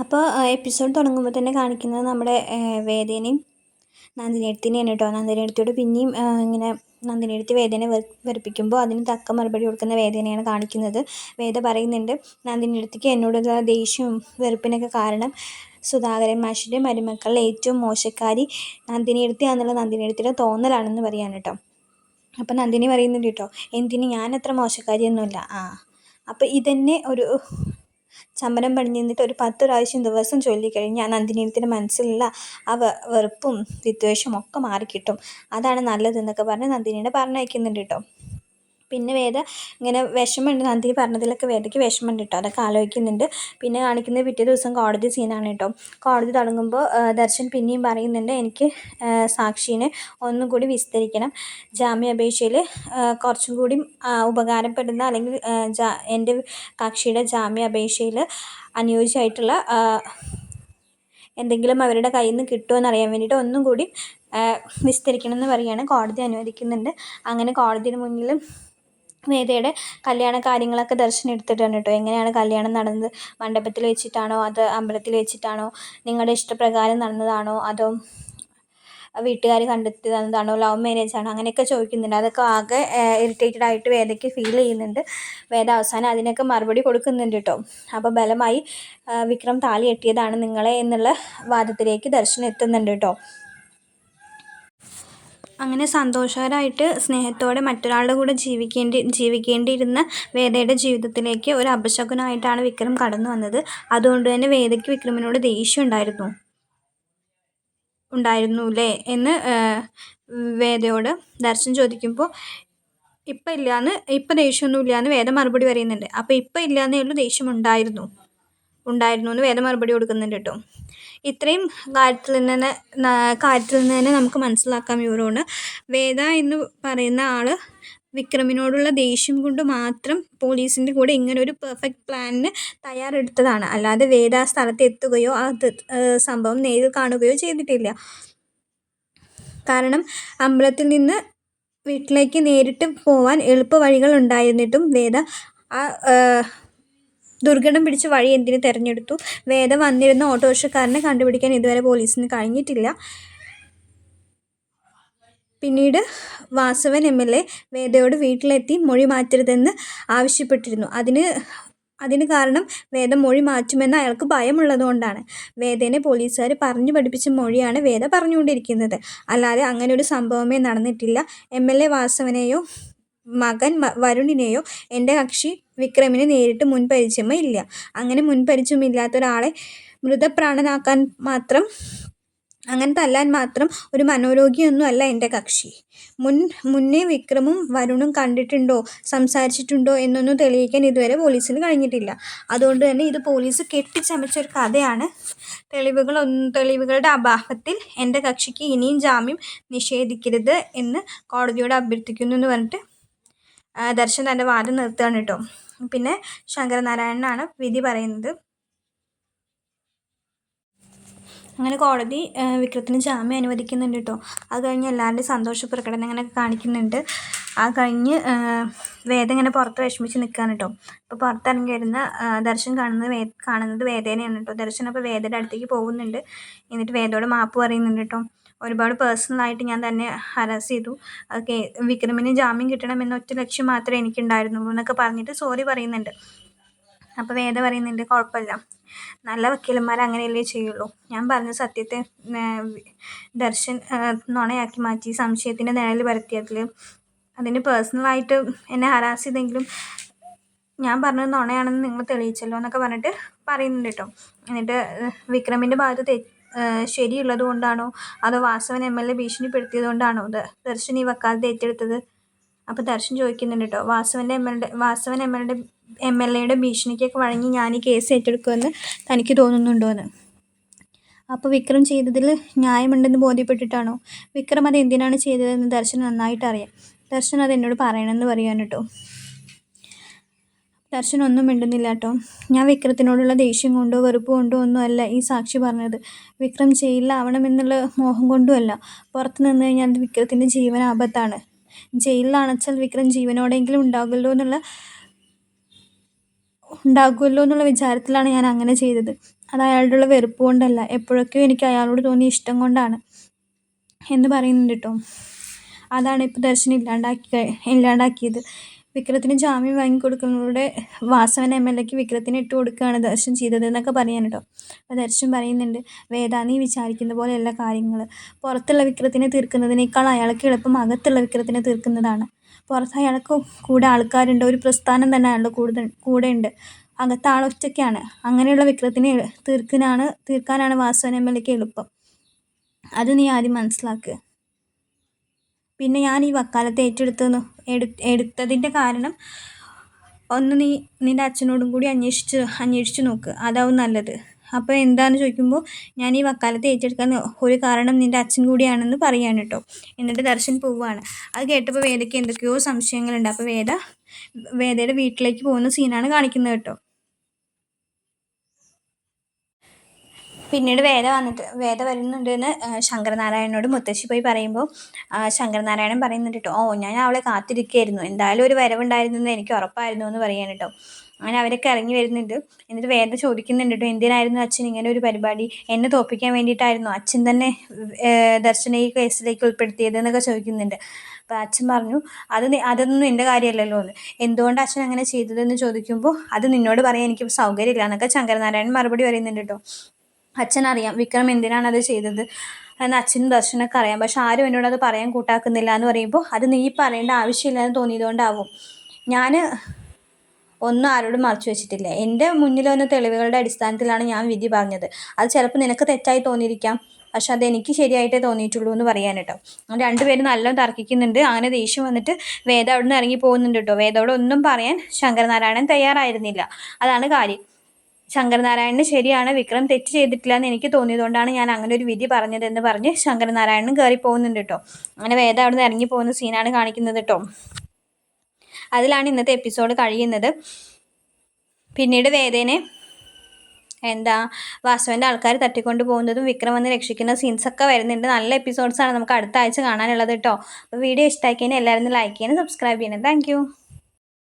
അപ്പോൾ എപ്പിസോഡ് തുടങ്ങുമ്പോൾ തന്നെ കാണിക്കുന്നത് നമ്മുടെ വേദേനെയും നന്ദിനിയെടുത്തിനെയാണ് കേട്ടോ. നന്ദിനിയെടുത്തിയോട് പിന്നെയും ഇങ്ങനെ നന്ദിനി വേദേനെ വെറു വെറുപ്പിക്കുമ്പോൾ അതിന് തക്ക മറുപടി കൊടുക്കുന്ന വേദനയാണ് കാണിക്കുന്നത്. വേദ പറയുന്നുണ്ട് നന്ദിനിയെടുത്തിക്ക് എന്നോടുള്ള ദേഷ്യവും വെറുപ്പിനൊക്കെ കാരണം സുധാകരൻ മാഷിന്റെ മരുമക്കളിൽ ഏറ്റവും മോശക്കാരി നന്ദിനിയെടുത്തിയാണെന്നുള്ള നന്ദിനിയെടുത്തിയുടെ തോന്നലാണെന്ന് പറയാൻ കേട്ടോ. അപ്പം നന്ദിനി പറയുന്നുണ്ട് കേട്ടോ എന്തിന്? ഞാൻ അത്ര മോശക്കാരിയൊന്നുമില്ല. ആ അപ്പോൾ ഇതന്നെ ഒരു ചമ്മരം പടിഞ്ഞ് നിന്നിട്ട് ഒരു പത്ത് പ്രാവശ്യം ദിവസം ചൊല്ലിക്കഴിഞ്ഞാൽ നന്ദിനീയത്തിന്റെ മനസ്സിലുള്ള ആ വെറുപ്പും വിദ്വേഷവും ഒക്കെ മാറിക്കിട്ടും. അതാണ് നല്ലതെന്നൊക്കെ പറഞ്ഞ് നന്ദിനീനെ പറഞ്ഞയക്കുന്നുണ്ട് കേട്ടോ. പിന്നെ വേദ ഇങ്ങനെ വിഷമമുണ്ട്. നന്ദിനി പറഞ്ഞതിലൊക്കെ വേദയ്ക്ക് വിഷമമുണ്ട് കേട്ടോ അതൊക്കെ ആലോചിക്കുന്നുണ്ട്. പിന്നെ കാണിക്കുന്നത് പിറ്റേ ദിവസം കോടതി സീനാണ് കേട്ടോ കോടതി തുടങ്ങുമ്പോൾ ദർശൻ പിന്നെയും പറയുന്നുണ്ട് എനിക്ക് സാക്ഷീനെ ഒന്നും കൂടി വിസ്തരിക്കണം. ജാമ്യാപേക്ഷയിൽ കുറച്ചും കൂടി ഉപകാരപ്പെടുന്ന അല്ലെങ്കിൽ എന്റെ കക്ഷിയുടെ ജാമ്യാപേക്ഷയിൽ അനുയോജ്യമായിട്ടുള്ള എന്തെങ്കിലും അവരുടെ കയ്യിൽ നിന്ന് കിട്ടുമോ എന്നറിയാൻ വേണ്ടിയിട്ട് ഒന്നും കൂടി വിസ്തരിക്കണം എന്ന് പറയുകയാണ്. കോടതി അനുവദിക്കുന്നുണ്ട്. അങ്ങനെ കോടതിയുടെ മുന്നിൽ വേദയുടെ കല്യാണ കാര്യങ്ങളൊക്കെ ദർശനം എടുത്തിട്ടുണ്ട് കേട്ടോ. എങ്ങനെയാണ് കല്യാണം നടന്നത്? മണ്ഡപത്തിൽ വെച്ചിട്ടാണോ? അത് അമ്പലത്തിൽ വെച്ചിട്ടാണോ? നിങ്ങളുടെ ഇഷ്ടപ്രകാരം നടന്നതാണോ? അതോ വീട്ടുകാർ കണ്ടെത്തി തന്നതാണോ? ലവ് മാരേജ് ആണോ? അങ്ങനെയൊക്കെ ചോദിക്കുന്നുണ്ട്. അതൊക്കെ ആകെ ഇറിറ്റേറ്റഡ് ആയിട്ട് വേദയ്ക്ക് ഫീൽ ചെയ്യുന്നുണ്ട്. വേദ അവസാനം അതിനൊക്കെ മറുപടി കൊടുക്കുന്നുണ്ട് കേട്ടോ. അപ്പോൾ ബലമായി വിക്രം താലി കെട്ടിയതാണ് നിങ്ങളെ എന്നുള്ള വാദത്തിലേക്ക് ദർശനം എത്തുന്നുണ്ട് കേട്ടോ. അങ്ങനെ സന്തോഷകരമായിട്ട് സ്നേഹത്തോടെ മറ്റൊരാളുടെ കൂടെ ജീവിക്കേണ്ടി ജീവിക്കേണ്ടിയിരുന്ന വേദയുടെ ജീവിതത്തിലേക്ക് ഒരു അപശകുനമായിട്ടാണ് വിക്രം കടന്നു വന്നത്. അതുകൊണ്ട് തന്നെ വേദയ്ക്ക് വിക്രമിനോട് ദേഷ്യം ഉണ്ടായിരുന്നു. ഉണ്ടായിരുന്നു അല്ലേ എന്ന് വേദയോട് ദർശൻ ചോദിക്കുമ്പോൾ ഇപ്പം ഇല്ലയെന്ന് ഇപ്പം ദേഷ്യമൊന്നും ഇല്ലയെന്ന് വേദ മറുപടി പറയുന്നുണ്ട്. അപ്പോൾ ഇപ്പം ഇല്ലയെന്നേ ഉള്ളൂ ദേഷ്യം ഉണ്ടായിരുന്നു. ഉണ്ടായിരുന്നു എന്ന് വേദ മറുപടി കൊടുക്കുന്നുണ്ട് കേട്ടോ ഇത്രയും കാര്യത്തിൽ നിന്ന് കാര്യത്തിൽ നിന്ന് തന്നെ നമുക്ക് മനസ്സിലാക്കാം ഇവരോട് വേദ എന്ന് പറയുന്ന ആൾ വിക്രമിനോടുള്ള ദേഷ്യം കൊണ്ട് മാത്രം പോലീസിന്റെ കൂടെ ഇങ്ങനെ ഒരു പെർഫെക്റ്റ് പ്ലാനിന് തയ്യാറെടുത്തതാണ്. അല്ലാതെ വേദ ആ സ്ഥലത്ത് എത്തുകയോ ആ സംഭവം നേരിൽ കാണുകയോ ചെയ്തിട്ടില്ല. കാരണം അമ്പലത്തിൽ നിന്ന് വീട്ടിലേക്ക് നേരിട്ട് പോവാൻ എളുപ്പ വഴികൾ ഉണ്ടായിരുന്നിട്ടും വേദ ആ ദുർഘടം പിടിച്ച വഴി എന്തിന് തെരഞ്ഞെടുത്തു? വേദ വന്നിരുന്ന ഓട്ടോറിക്ഷക്കാരനെ കണ്ടുപിടിക്കാൻ ഇതുവരെ പോലീസിന് കഴിഞ്ഞിട്ടില്ല. പിന്നീട് വാസവൻ എം എൽ എ വേദയോട് വീട്ടിലെത്തി മൊഴി മാറ്റരുതെന്ന് ആവശ്യപ്പെട്ടിരുന്നു. അതിന് അതിന് കാരണം വേദ മൊഴി മാറ്റുമെന്ന് അയാൾക്ക് ഭയമുള്ളതുകൊണ്ടാണ്. വേദനെ പോലീസുകാർ പറഞ്ഞു പഠിപ്പിച്ച മൊഴിയാണ് വേദ പറഞ്ഞുകൊണ്ടിരിക്കുന്നത്. അല്ലാതെ അങ്ങനെ ഒരു സംഭവമേ നടന്നിട്ടില്ല. എം എൽ എ വാസവനെയോ മകൻ വരുണിനെയോ എന്റെ കക്ഷി വിക്രമിന് നേരിട്ട് മുൻപരിചയമേ അങ്ങനെ മുൻപരിചയമില്ലാത്ത ഒരാളെ മൃതപ്രാണനാക്കാൻ മാത്രം അങ്ങനെ തല്ലാൻ മാത്രം ഒരു മനോരോഗിയൊന്നും അല്ല എന്റെ കക്ഷി. മുൻ മുന്നേ വിക്രമും വരുണും കണ്ടിട്ടുണ്ടോ സംസാരിച്ചിട്ടുണ്ടോ എന്നൊന്നും തെളിയിക്കാൻ ഇതുവരെ പോലീസിന് കഴിഞ്ഞിട്ടില്ല. അതുകൊണ്ട് തന്നെ ഇത് പോലീസ് കെട്ടിച്ചമച്ച ഒരു കഥയാണ്. തെളിവുകളൊന്നും തെളിവുകളുടെ അഭാവത്തിൽ എന്റെ കക്ഷിക്ക് ഇനിയും ജാമ്യം നിഷേധിക്കരുത് എന്ന് കോടതിയോട് അഭ്യർത്ഥിക്കുന്നു എന്ന് പറഞ്ഞിട്ട് ദർശൻ തന്റെ വാദം നിർത്തുകയാണ് കേട്ടോ. പിന്നെ ശങ്കരനാരായണനാണ് വിധി പറയുന്നത്. അങ്ങനെ കോടതി വിക്രത്തിന് ജാമ്യം അനുവദിക്കുന്നുണ്ട് കേട്ടോ അത് കഴിഞ്ഞ് എല്ലാവരുടെയും സന്തോഷ പ്രകടനം അങ്ങനെ കാണിക്കുന്നുണ്ട്. ആ കഴിഞ്ഞ് വേദം ഇങ്ങനെ പുറത്ത് വിഷമിച്ച് നിൽക്കുകയാണ് കേട്ടോ അപ്പോൾ പുറത്തിറങ്ങി വരുന്ന ദർശൻ കാണുന്നത് വേ കാണുന്നത് വേദേനെയാണ് കേട്ടോ ദർശനം അപ്പോൾ വേദയുടെ അടുത്തേക്ക് പോകുന്നുണ്ട്. എന്നിട്ട് വേദയോട് മാപ്പ് പറയുന്നുണ്ട് കേട്ടോ ഒരുപാട് പേഴ്സണലായിട്ട് ഞാൻ തന്നെ ഹരാസ് ചെയ്തു. ഓക്കെ വിക്രമിന് ജാമ്യം കിട്ടണമെന്ന ഒറ്റ ലക്ഷ്യം മാത്രമേ എനിക്കുണ്ടായിരുന്നുള്ളൂ എന്നൊക്കെ പറഞ്ഞിട്ട് സോറി പറയുന്നുണ്ട്. അപ്പോൾ വേദ പറയുന്നുണ്ട് കുഴപ്പമില്ല. നല്ല വക്കീലന്മാർ അങ്ങനെയല്ലേ ചെയ്യുള്ളൂ. ഞാൻ പറഞ്ഞ സത്യത്തെ ദർശൻ നുണയാക്കി മാറ്റി സംശയത്തിന്റെ നിഴൽ പരത്തിയതിൽ അതിന് പേഴ്സണലായിട്ട് എന്നെ ഹരാസ് ചെയ്തെങ്കിലും ഞാൻ പറഞ്ഞത് നുണയാണെന്ന് നിങ്ങൾ തെളിയിച്ചല്ലോ എന്നൊക്കെ പറഞ്ഞിട്ട് പറയുന്നുണ്ട് കേട്ടോ. എന്നിട്ട് വിക്രമിന്റെ ഭാഗത്ത് ശരിയുള്ളത് കൊണ്ടാണോ? അതോ വാസവൻ എം എൽ എ ഭീഷണിപ്പെടുത്തിയത് കൊണ്ടാണോ ദർശൻ ഈ വക്കാലത്ത് ഏറ്റെടുത്തത്? അപ്പോൾ ദർശൻ ചോദിക്കുന്നുണ്ട് കേട്ടോ വാസവന്റെ M L A Vasavan M L A M L എയുടെ ഭീഷണിക്കൊക്കെ വഴങ്ങി ഞാൻ ഈ കേസ് ഏറ്റെടുക്കുമെന്ന് തനിക്ക് തോന്നുന്നുണ്ടോ എന്ന് അപ്പോൾ വിക്രം ചെയ്തതിൽ ന്യായമുണ്ടെന്ന് ബോധ്യപ്പെട്ടിട്ടാണോ? വിക്രം അത് എന്തിനാണ് ചെയ്തതെന്ന് ദർശൻ നന്നായിട്ട് അറിയാം ദർശൻ അത് എന്നോട് പറയണമെന്ന് പറയാൻ കേട്ടോ ദർശൻ ഒന്നും മിണ്ടുന്നില്ല കേട്ടോ ഞാൻ വിക്രത്തിനോടുള്ള ദേഷ്യം കൊണ്ടോ വെറുപ്പ് കൊണ്ടോ ഒന്നും അല്ല ഈ സാക്ഷി പറഞ്ഞത്. വിക്രം ജയിലിലാവണമെന്നുള്ള മോഹം കൊണ്ടുമല്ല. പുറത്ത് നിന്ന് കഴിഞ്ഞാൽ വിക്രത്തിന്റെ ജീവൻ ആപത്താണ്. ജയിലിലാണച്ചാൽ വിക്രം ജീവനോടെങ്കിലും ഉണ്ടാകുമല്ലോ എന്നുള്ള ഉണ്ടാകുമല്ലോ എന്നുള്ള വിചാരത്തിലാണ് ഞാൻ അങ്ങനെ ചെയ്തത്. അത് അയാളുടെ വെറുപ്പ് കൊണ്ടല്ല. എപ്പോഴൊക്കെയോ എനിക്ക് അയാളോട് തോന്നിയ ഇഷ്ടം കൊണ്ടാണ് എന്ന് പറയുന്നുണ്ട് കേട്ടോ. അതാണ് ഇപ്പോൾ ദർശനം ഇല്ലാണ്ടാക്കി ഇല്ലാണ്ടാക്കിയത്. വിക്രത്തിന് ജാമ്യം വാങ്ങിക്കൊടുക്കുന്നതിലൂടെ വാസവൻ എം എൽ എക്ക് വിക്രത്തിന് ഇട്ട് കൊടുക്കുകയാണ് ദർശൻ ചെയ്തത് എന്നൊക്കെ പറയാൻ കേട്ടോ അപ്പോൾ ദർശൻ പറയുന്നുണ്ട് വേദ വിചാരിക്കുന്ന പോലെയല്ല കാര്യങ്ങൾ പുറത്തുള്ള വിക്രത്തിനെ തീർക്കുന്നതിനേക്കാൾ അയാൾക്ക് എളുപ്പം അകത്തുള്ള വിക്രത്തിനെ തീർക്കുന്നതാണ്. പുറത്ത് അയാൾക്ക് കൂടെ ആൾക്കാരുണ്ട് ഒരു പ്രസ്ഥാനം തന്നെ അയാളുടെ കൂടുതൽ കൂടെ ഉണ്ട് അകത്ത് ആളൊറ്റയ്ക്കാണ് അങ്ങനെയുള്ള വിക്രത്തിനെ തീർക്കാനാണ് തീർക്കാനാണ് വാസവൻ എം എൽ എക്ക് എളുപ്പം. അത് നീ ആദ്യം മനസ്സിലാക്കുക പിന്നെ ഞാൻ ഈ വക്കാലത്ത് ഏറ്റെടുത്തെന്ന് എടു എടുത്തതിന്റെ കാരണം ഒന്ന് നീ നിന്റെ അച്ഛനോടും കൂടി അന്വേഷിച്ച് അന്വേഷിച്ച് നോക്ക്. അതാവും നല്ലത്. അപ്പോൾ എന്താണെന്ന് ചോദിക്കുമ്പോൾ ഞാൻ ഈ വക്കാലത്ത് ഏറ്റെടുക്കാൻ ഒരു കാരണം നിന്റെ അച്ഛൻ കൂടിയാണെന്ന് പറയാണ് കേട്ടോ. എന്നിട്ട് ദർശൻ പോവുകയാണ്. അത് കേട്ടപ്പോൾ വേദയ്ക്ക് എന്തൊക്കെയോ സംശയങ്ങളുണ്ട്. അപ്പോൾ വേദ വേദയുടെ വീട്ടിലേക്ക് പോകുന്ന സീനാണ് കാണിക്കുന്നത് കേട്ടോ. പിന്നീട് വേദ വന്നിട്ട് വേദ വരുന്നുണ്ട് എന്ന് ശങ്കരനാരായണനോട് മുത്തശ്ശി പോയി പറയുമ്പോൾ ശങ്കരനാരായണൻ പറയുന്നുണ്ട് കേട്ടോ ഓ ഞാൻ അവളെ കാത്തിരിക്കുകയായിരുന്നു എന്തായാലും ഒരു വരവുണ്ടായിരുന്നു എനിക്ക് ഉറപ്പായിരുന്നു എന്ന് പറയാൻ കേട്ടോ അങ്ങനെ അവരൊക്കെ ഇറങ്ങി വരുന്നുണ്ട്. എന്നിട്ട് വേദ ചോദിക്കുന്നുണ്ട് കേട്ടോ എന്തിനായിരുന്നു അച്ഛൻ ഇങ്ങനെ ഒരു പരിപാടി? എന്നെ തോപ്പിക്കാൻ വേണ്ടിയിട്ടായിരുന്നു? അച്ഛൻ തന്നെ ദർശന ഈ കേസിലേക്ക് ഉൾപ്പെടുത്തിയത്? എന്നൊക്കെ ചോദിക്കുന്നുണ്ട്. അപ്പോൾ അച്ഛൻ പറഞ്ഞു അത് അതൊന്നും എന്റെ കാര്യമല്ലല്ലോ എന്ന്. എന്തുകൊണ്ട് അച്ഛൻ അങ്ങനെ ചെയ്തതെന്ന് ചോദിക്കുമ്പോൾ അത് നിന്നോട് പറയാൻ എനിക്ക് സൗകര്യമില്ല എന്നൊക്കെ ശങ്കരനാരായണൻ മറുപടി പറയുന്നുണ്ട് കേട്ടോ അച്ഛനറിയാം വിക്രം എന്തിനാണ് അത് ചെയ്തത്? എന്ന് അച്ഛനും ദർശനമൊക്കെ അറിയാം. പക്ഷെ ആരും എന്നോട് അത് പറയാൻ കൂട്ടാക്കുന്നില്ല എന്ന് പറയുമ്പോൾ അത് നീ പറയേണ്ട ആവശ്യമില്ല ആവശ്യമില്ലെന്ന് തോന്നിയതുകൊണ്ടാവും. ഞാൻ ഒന്നും ആരോടും മറച്ചു വെച്ചിട്ടില്ല. എന്റെ മുന്നിൽ വന്ന തെളിവുകളുടെ അടിസ്ഥാനത്തിലാണ് ഞാൻ വിധി പറഞ്ഞത്. അത് ചിലപ്പോൾ നിനക്ക് തെറ്റായി തോന്നിയിരിക്കാം. പക്ഷെ അത് എനിക്ക് ശരിയായിട്ടേ തോന്നിയിട്ടുള്ളൂ എന്ന് പറയാൻ കേട്ടോ. രണ്ടുപേരും നല്ലോണം തർക്കിക്കുന്നുണ്ട്. അങ്ങനെ ദേഷ്യം വന്നിട്ട് വേദ അവിടെ നിന്ന് ഇറങ്ങി പോകുന്നുണ്ട് കേട്ടോ. വേദയോട് ഒന്നും പറയാൻ ശങ്കരനാരായണൻ തയ്യാറായിരുന്നില്ല. അതാണ് കാര്യം. ശങ്കരനാരായണന് ശരിയാണ് വിക്രം തെറ്റ് ചെയ്തിട്ടില്ല എന്ന് എനിക്ക് തോന്നിയതുകൊണ്ടാണ് ഞാൻ അങ്ങനെ ഒരു വിധി പറഞ്ഞതെന്ന് പറഞ്ഞ് ശങ്കരനാരായണനും കയറി പോകുന്നുണ്ട് കേട്ടോ. അങ്ങനെ വേദ അവിടെ നിന്ന് ഇറങ്ങി പോകുന്ന സീനാണ് കാണിക്കുന്നത് കേട്ടോ. അതിലാണ് ഇന്നത്തെ എപ്പിസോഡ് കഴിയുന്നത്. പിന്നീട് വേദേനെ എന്താ വാസുവിന്റെ ആൾക്കാർ തട്ടിക്കൊണ്ട് പോകുന്നതും വിക്രം വന്ന് രക്ഷിക്കുന്ന സീൻസൊക്കെ വരുന്നുണ്ട്. നല്ല എപ്പിസോഡ്സാണ് നമുക്ക് അടുത്ത ആഴ്ച കാണാനുള്ളത് കേട്ടോ. അപ്പോൾ വീഡിയോ ഇഷ്ടമാക്കിയതിന് എല്ലാവരും ലൈക്ക് ചെയ്യാനും സബ്സ്ക്രൈബ് ചെയ്യണം താങ്ക്